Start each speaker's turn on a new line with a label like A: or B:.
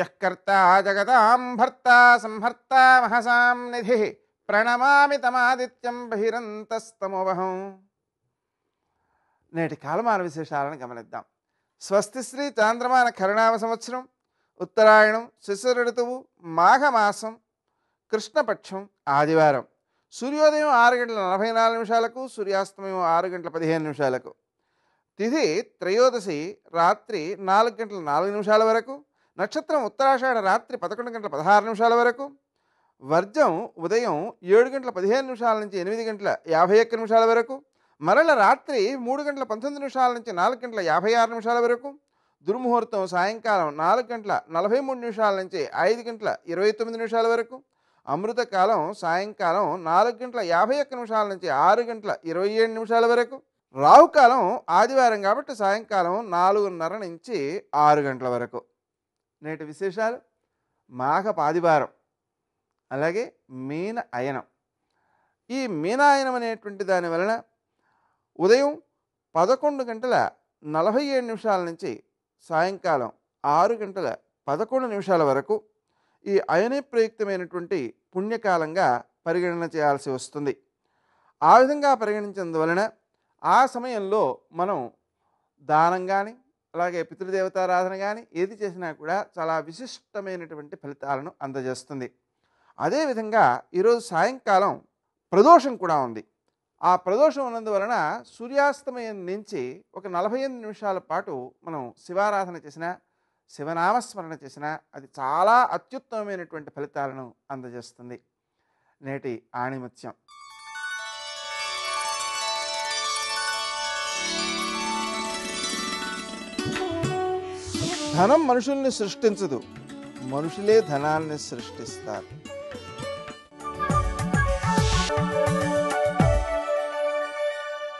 A: యః కర్త భర్త సంహర్త మహసాం నిధి ప్రణమామి తమాదిత్యం బహిరంతస్తమోవహం నేటి కాలమాన విశేషాలను గమనిద్దాం. స్వస్తి శ్రీ చాంద్రమాన కరుణామ సంవత్సరం ఉత్తరాయణం శిశుర ఋతువు మాఘమాసం కృష్ణపక్షం ఆదివారం. సూర్యోదయం ఆరు గంటల నలభై నాలుగు నిమిషాలకు సూర్యాస్తమయం ఆరు గంటల పదిహేను నిమిషాలకు. తిథి త్రయోదశి రాత్రి నాలుగు గంటల నాలుగు నిమిషాల వరకు నక్షత్రం ఉత్తరాషాఢ రాత్రి పదకొండు గంటల పదహారు నిమిషాల వరకు వర్జం ఉదయం ఏడు గంటల పదిహేను నిమిషాల నుంచి ఎనిమిది గంటల యాభై ఒక్క నిమిషాల వరకు మరల రాత్రి మూడు గంటల పంతొమ్మిది నిమిషాల నుంచి నాలుగు గంటల యాభై ఆరు నిమిషాల వరకు దుర్ముహూర్తం సాయంకాలం నాలుగు గంటల నలభై మూడు నిమిషాల నుంచి ఐదు గంటల ఇరవై తొమ్మిది నిమిషాల వరకు అమృతకాలం సాయంకాలం నాలుగు గంటల యాభై ఒక్క నిమిషాల నుంచి ఆరు గంటల ఇరవై ఏడు నిమిషాల వరకు రావుకాలం ఆదివారం కాబట్టి సాయంకాలం నాలుగున్నర నుంచి ఆరు గంటల వరకు. నేటి విశేషాలు? మాఘ పాదివారం అలాగే మీన అయనం ఈ మీనాయనం అనేటువంటి దాని వలన ఉదయం పదకొండు గంటల నలభై ఏడు నిమిషాల నుంచి సాయంకాలం ఆరు గంటల పదకొండు నిమిషాల వరకు ఈ అయని ప్రయుక్తమైనటువంటి పుణ్యకాలంగా పరిగణన చేయాల్సి వస్తుంది. ఆ విధంగా పరిగణించినందువలన ఆ సమయంలో మనం దానం కానీ అలాగే పితృదేవతారాధన కానీ ఏది చేసినా కూడా చాలా విశిష్టమైనటువంటి ఫలితాలను అందజేస్తుంది. అదేవిధంగా ఈరోజు సాయంకాలం ప్రదోషం కూడా ఉంది. ఆ ప్రదోషం ఉన్నందువలన సూర్యాస్తమయం నుంచి ఒక నలభై ఎనిమిది నిమిషాల పాటు మనం శివారాధన చేసినా శివనామస్మరణ చేసినా అది చాలా అత్యుత్తమమైనటువంటి ఫలితాలను అందజేస్తుంది. నేటి ఆణిమత్యం. ధనం మనుషుల్ని సృష్టించదు. మనుషులే ధనాన్ని సృష్టిస్తారు.